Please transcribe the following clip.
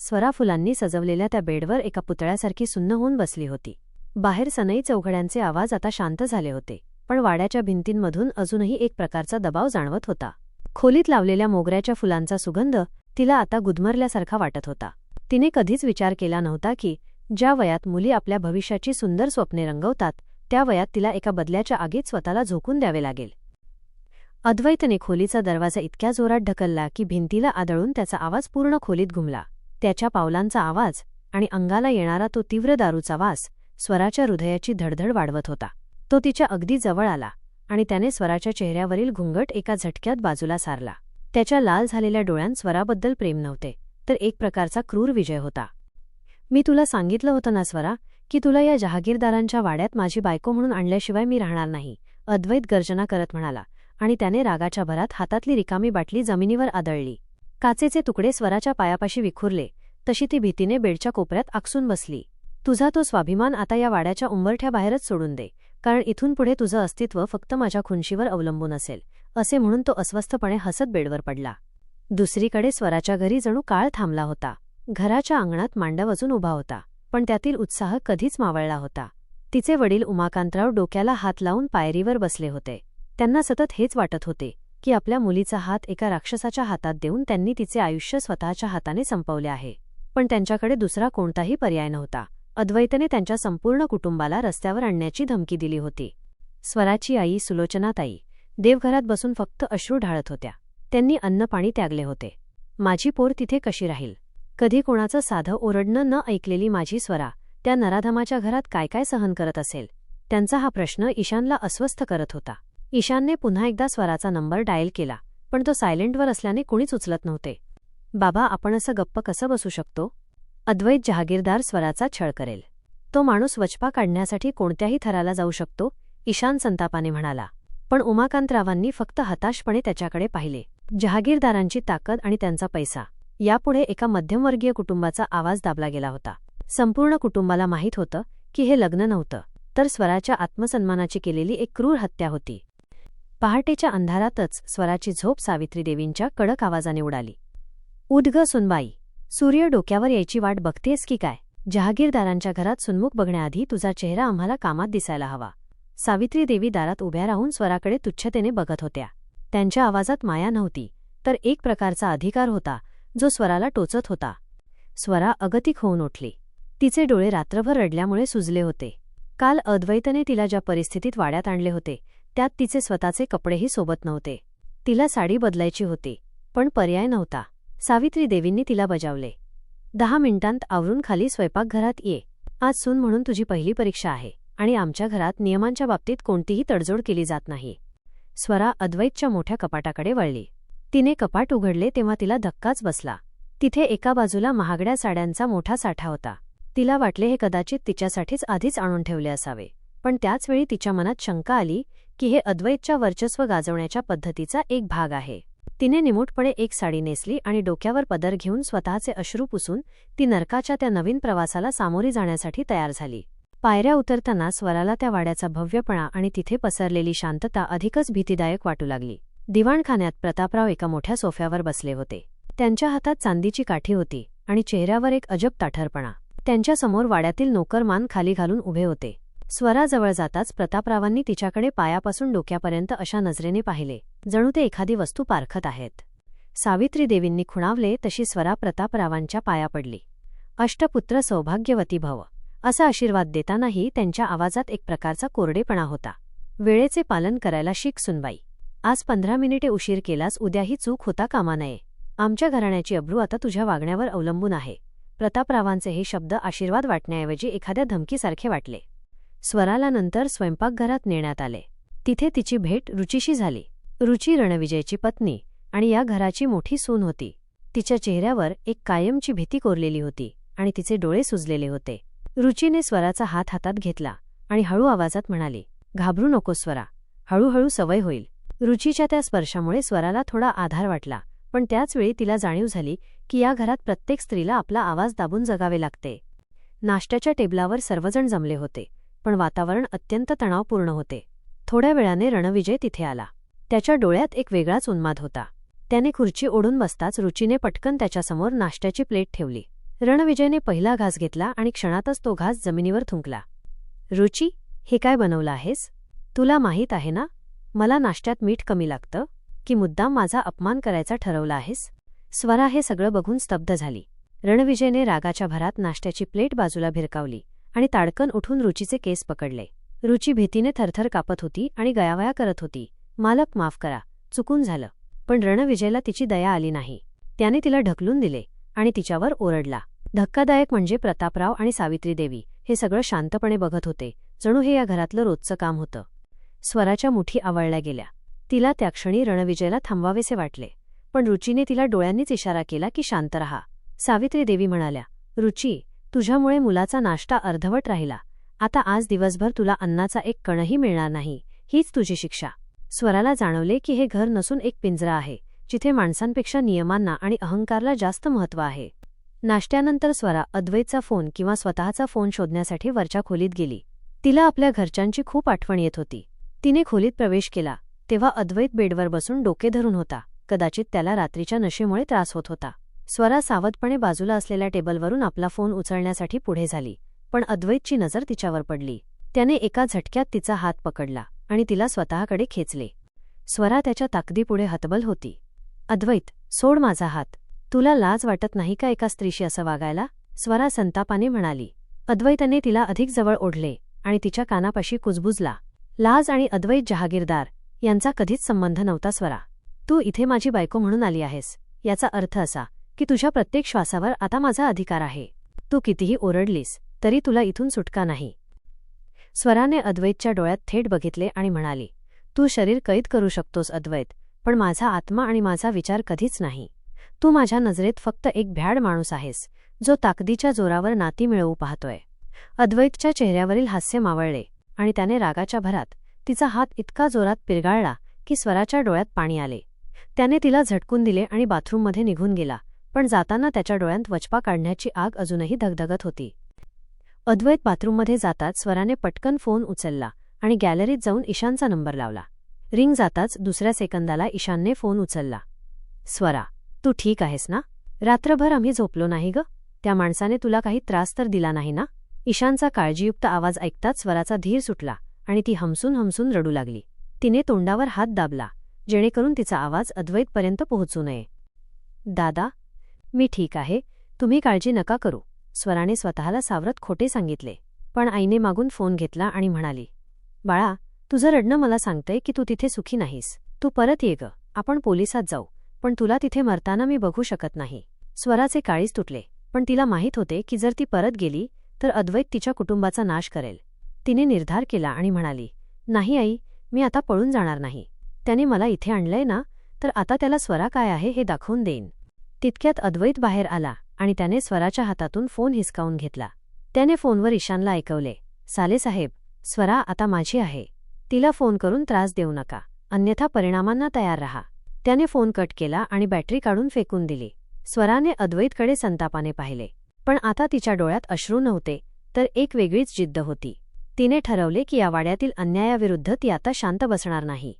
स्वरा फुलांनी सजवलेल्या त्या बेडवर एका पुतळ्यासारखी सुन्न होऊन बसली होती. बाहेर सनई चौघड्यांचे आवाज आता शांत झाले होते पण वाड्याच्या भिंतींमधून अजूनही एक प्रकारचा दबाव जाणवत होता. खोलीत लावलेल्या मोगऱ्याच्या फुलांचा सुगंध तिला आता गुदमरल्यासारखा वाटत होता. तिने कधीच विचार केला नव्हता की ज्या वयात मुली आपल्या भविष्याची सुंदर स्वप्ने रंगवतात त्या वयात तिला एका बदल्याच्या आगीत स्वतःला झोकून द्यावे लागेल. अद्वैतने खोलीचा दरवाजा इतक्या जोरात ढकलला की भिंतीला आदळून त्याचा आवाज पूर्ण खोलीत घुमला. त्याच्या पावलांचा आवाज आणि अंगाला येणारा तो तीव्र दारूचा वास स्वराच्या हृदयाची धडधड वाढवत होता. तो तिच्या अगदी जवळ आला आणि त्याने स्वराच्या चेहऱ्यावरील घुंगट एका झटक्यात बाजूला सारला. त्याच्या लाल झालेल्या डोळ्यांत स्वराबद्दल प्रेम नव्हते तर एक प्रकारचा क्रूर विजय होता. मी तुला सांगितलं होतं ना स्वरा की तुला या जहागीरदारांच्या वाड्यात माझी बायको म्हणून आणल्याशिवाय मी राहणार नाही अद्वैत गर्जना करत म्हणाला आणि त्याने रागाच्या भरात हातातली रिकामी बाटली जमिनीवर आदळली. काचेचे तुकडे स्वराच्या पायापाशी विखुरले तशी ती भीतीने बेडच्या कोपऱ्यात आकसून बसली. तुझा तो स्वाभिमान आता या वाड्याच्या उंबरठ्याबाहेरच सोडून दे कारण इथून पुढे तुझं अस्तित्व फक्त माझ्या खुनशीवर अवलंबून असेल असे म्हणून तो अस्वस्थपणे हसत बेडवर पडला. दुसरीकडे स्वराच्या घरी जणू काळ थांबला होता. घराच्या अंगणात मांडव अजून उभा होता पण त्यातील उत्साह कधीच मावळला होता. तिचे वडील उमाकांतराव डोक्याला हात लावून पायरीवर बसले होते. त्यांना सतत हेच वाटत होते की आपल्या मुलीचा हात एका राक्षसाच्या हातात देऊन त्यांनी तिचे आयुष्य स्वतःच्या हाताने संपवले आहे. पण त्यांच्याकडे दुसरा कोणताही पर्याय नव्हता. अद्वैतने त्यांच्या संपूर्ण कुटुंबाला रस्त्यावर आणण्याची धमकी दिली होती. स्वराची आई सुलोचनाताई देवघरात बसून फक्त अश्रू ढाळत होत्या. त्यांनी अन्नपाणी त्यागले होते. माझी पोर तिथे कशी राहील? कधी कोणाचं साधं ओरडणं न ऐकलेली माझी स्वरा त्या नराधमाच्या घरात काय काय सहन करत असेल? त्यांचा हा प्रश्न ईशानला अस्वस्थ करत होता. ईशानने पुन्हा एकदा स्वराचा नंबर डायल केला पण तो सायलेंटवर असल्याने कुणीच उचलत नव्हते. बाबा आपण असं गप्प कसं बसू शकतो? अद्वैत जहागीरदार स्वराचा छळ करेल. तो माणूस वचपा काढण्यासाठी कोणत्याही थराला जाऊ शकतो ईशान संतापाने म्हणाला. पण उमाकांतरावांनी फक्त हताशपणे त्याच्याकडे पाहिले. जहागीरदारांची ताकद आणि त्यांचा पैसा. यापुढे एका मध्यमवर्गीय कुटुंबाचा आवाज दाबला गेला होता. संपूर्ण कुटुंबाला माहीत होतं की हे लग्न नव्हतं तर स्वराच्या आत्मसन्मानाची केलेली एक क्रूर हत्या होती. पहाटेच्या अंधारातच स्वराची झोप सावित्री देवींच्या कडक आवाजाने उडाली. उद्ग सुनबाई सूर्य डोक्यावर यायची वाट बघतेस की काय? जहागीरदारांच्या घरात सुन्मुख बघण्याआधी तुझा चेहरा आम्हाला कामात दिसायला हवा. सावित्री देवी दारात उभ्या राहून स्वराकडे तुच्छतेने बघत होत्या. त्यांच्या आवाजात माया नव्हती तर एक प्रकारचा अधिकार होता जो स्वराला टोचत होता. स्वरा अगतिक होऊन उठली. तिचे डोळे रात्रभर रडल्यामुळे सुजले होते. काल अद्वैतने तिला ज्या परिस्थितीत वाड्यात आणले होते त्यात तिचे स्वतःचे कपडेही सोबत नव्हते. तिला साडी बदलायची होती पण पर्याय नव्हता. सावित्री देवींनी तिला बजावले. दहा मिनिटांत आवरून खाली स्वयंपाकघरात ये. आज सून म्हणून तुझी पहिली परीक्षा आहे आणि आमच्या घरात नियमांच्या बाबतीत कोणतीही तडजोड केली जात नाही. स्वरा अद्वैतच्या मोठ्या कपाटाकडे वळली. तिने कपाट उघडले तेव्हा तिला धक्काच बसला. तिथे एका बाजूला महागड्या साड्यांचा मोठा साठा होता. तिला वाटले हे कदाचित तिच्यासाठीच आधीच आणून ठेवले असावे पण त्याचवेळी तिच्या मनात शंका आली की हे अद्वैतच्या वर्चस्व गाजवण्याच्या पद्धतीचा एक भाग आहे. तिने निमूटपणे एक साडी नेसली आणि डोक्यावर पदर घेऊन स्वतःचे अश्रू पुसून ती नरकाच्या त्या नवीन प्रवासाला सामोरी जाण्यासाठी तयार झाली. पायऱ्या उतरताना स्वराला त्या वाड्याचा भव्यपणा आणि तिथे पसरलेली शांतता अधिकच भीतीदायक वाटू लागली. दिवाणखान्यात प्रतापराव एका मोठ्या सोफ्यावर बसले होते. त्यांच्या हातात चांदीची काठी होती आणि चेहऱ्यावर एक अजब ताठरपणा. त्यांच्यासमोर वाड्यातील नोकरमान खाली घालून उभे होते. स्वराजवळ जाताच प्रतापरावांनी तिच्याकडे पायापासून डोक्यापर्यंत अशा नजरेने पाहिले. जणू ते एखादी वस्तू पारखत आहेत. सावित्री देवींनी खुणावले तशी स्वरा प्रतापरावांच्या पाया पडली. अष्टपुत्र सौभाग्यवती भव. असा आशीर्वाद देतानाही त्यांच्या आवाजात एक प्रकारचा कोरडेपणा होता. वेळेचे पालन करायला शिक सुनबाई. आज पंधरा मिनिटे उशीर केलास उद्याही चूक होता कामा नये. आमच्या घराण्याची अब्रू आता तुझ्या वागण्यावर अवलंबून आहे. प्रतापरावांचे हे शब्द आशीर्वाद वाटण्याऐवजी एखाद्या धमकीसारखे वाटले. स्वराला नंतर स्वयंपाकघरात नेण्यात आले. तिथे तिची भेट रुचीशी झाली. रुची रणविजयची पत्नी आणि या घराची मोठी सून होती. तिच्या चेहऱ्यावर एक कायमची भीती कोरलेली होती आणि तिचे डोळे सुजलेले होते. रुचीने स्वराचा हात हातात घेतला आणि हळू आवाजात म्हणाली घाबरू नको स्वरा. हळूहळू सवय होईल. रुचीच्या त्या स्पर्शामुळे स्वराला थोडा आधार वाटला पण त्याचवेळी तिला जाणीव झाली की या घरात प्रत्येक स्त्रीला आपला आवाज दाबून जगावे लागते. नाश्त्याच्या टेबलावर सर्वजण जमले होते. पण वातावरण अत्यंत तणावपूर्ण होते. थोड्या वेळाने रणविजय तिथे आला. त्याच्या डोळ्यात एक वेगळाच उन्माद होता. त्याने खुर्ची ओढून बसताच रुचीने पटकन त्याच्यासमोर नाश्त्याची प्लेट ठेवली. रणविजयने पहिला घास घेतला आणि क्षणातच तो घास जमिनीवर थुंकला. रुची हे काय बनवलं आहेस? तुला माहीत आहे ना? मला नाश्त्यात मीठ कमी लागतं? की मुद्दाम माझा अपमान करायचा ठरवला आहेस? स्वरा हे सगळं बघून स्तब्ध झाली. रणविजयने रागाच्या भरात नाश्त्याची प्लेट बाजूला भिरकावली. आणि ताडकन उठून रुचीचे केस पकडले. रुची भीतीने थरथर कापत होती आणि गयावया करत होती. मालक माफ करा. चुकून झालं. पण रणविजयला तिची दया आली नाही. त्याने तिला ढकलून दिले आणि तिच्यावर ओरडला. धक्कादायक म्हणजे प्रतापराव आणि सावित्री देवी हे सगळं शांतपणे बघत होते. जणू हे या घरातलं रोजचं काम होतं. स्वराच्या मुठी आवळल्या गेल्या. तिला त्या क्षणी रणविजयला थांबवावेसे वाटले. पण रुचीने तिला डोळ्यांनीच इशारा केला की शांत रहा. सावित्री देवी म्हणाल्या रुची तुझ्यामुळे मुलाचा नाश्ता अर्धवट राहिला. आता आज दिवसभर तुला अन्नाचा एक कणही मिळणार नाही हीच तुझी शिक्षा. स्वराला जाणवले की हे घर नसून एक पिंजरा आहे जिथे माणसांपेक्षा नियमांना आणि अहंकारला जास्त महत्त्व आहे. नाश्त्यानंतर स्वरा अद्वैतचा फोन किंवा स्वतःचा फोन शोधण्यासाठी वरच्या खोलीत गेली. तिला आपल्या घरच्यांची खूप आठवण येत होती. तिने खोलीत प्रवेश केला तेव्हा अद्वैत बेडवर बसून डोके धरून होता. कदाचित त्याला रात्रीच्या नशेमुळे त्रास होत होता. स्वरा सावधपणे बाजूला असलेल्या टेबलवरून आपला फोन उचलण्यासाठी पुढे झाली पण अद्वैतची नजर तिच्यावर पडली. त्याने एका झटक्यात तिचा हात पकडला आणि तिला स्वतःकडे खेचले. स्वरा त्याच्या ताकदीपुढे हतबल होती. अद्वैत सोड माझा हात. तुला लाज वाटत नाही का एका स्त्रीशी असं वागायला? स्वरा संतापाने म्हणाली. अद्वैतने तिला अधिक जवळ ओढले आणि तिच्या कानापाशी कुजबुजला. लाज आणि अद्वैत जहागीरदार यांचा कधीच संबंध नव्हता स्वरा. तू इथे माझी बायको म्हणून आली आहेस. याचा अर्थ असा की तुझ्या प्रत्येक श्वासावर आता माझा अधिकार आहे. तू कितीही ओरडलीस तरी तुला इथून सुटका नाही. स्वराने अद्वैतच्या डोळ्यात थेट बघितले आणि म्हणाली तू शरीर कैद करू शकतोस अद्वैत पण माझा आत्मा आणि माझा विचार कधीच नाही. तू माझ्या नजरेत फक्त एक भ्याड माणूस आहेस जो ताकदीच्या जोरावर नाती मिळवू पाहतोय. अद्वैतच्या चेहऱ्यावरील हास्य मावळले आणि त्याने रागाच्या भरात तिचा हात इतका जोरात पिरगाळला की स्वराच्या डोळ्यात पाणी आले. त्याने तिला झटकून दिले आणि बाथरूममध्ये निघून गेला. पण जाताना त्याच्या डोळ्यांत वचपा काढण्याची आग अजूनही धगधगत होती. अद्वैत बाथरूममध्ये जाताच स्वराने पटकन फोन उचलला आणि गॅलरीत जाऊन ईशानचा नंबर लावला. रिंग जाताच दुसऱ्या सेकंदाला ईशानने फोन उचलला. स्वरा तू ठीक आहेस ना? रात्रभर आम्ही झोपलो नाही ग? त्या माणसाने तुला काही त्रास तर दिला नाही ना? ईशानचा काळजीयुक्त आवाज ऐकताच स्वराचा धीर सुटला आणि ती हमसून हमसून रडू लागली. तिने तोंडावर हात दाबला जेणेकरून तिचा आवाज अद्वैतपर्यंत पोहोचू नये. दादा मी ठीक आहे. तुम्ही काळजी नका करू. स्वराने स्वतःला सावरत खोटे सांगितले. पण आईने मागून फोन घेतला आणि म्हणाली बाळा तुझं रडणं मला सांगतंय की तू तिथे सुखी नाहीस. तू परत ये ग. आपण पोलिसात जाऊ. पण तुला तिथे मरताना मी बघू शकत नाही. स्वराचे काळीच तुटले. पण तिला माहीत होते की जर ती परत गेली तर अद्वैत तिच्या कुटुंबाचा नाश करेल. तिने निर्धार केला आणि म्हणाली नाही आई मी आता पळून जाणार नाही. त्याने मला इथे आणलंय ना तर आता त्याला स्वरा काय आहे हे दाखवून देईन. तितक्यात अद्वैत बाहेर आला आणि त्याने स्वराच्या हातातून फोन हिसकावून घेतला. त्याने फोनवर ईशानला ऐकवले सालेसाहेब स्वरा आता माझी आहे. तिला फोन करून त्रास देऊ नका. अन्यथा परिणामांना तयार रहा. त्याने फोन कट केला आणि बॅटरी काढून फेकून दिली. स्वराने अद्वैतकडे संतापाने पाहिले. पण आता तिच्या डोळ्यात अश्रू नव्हते तर एक वेगळीच जिद्द होती. तिने ठरवले की या वाड्यातील अन्यायाविरुद्ध ती आता शांत बसणार नाही.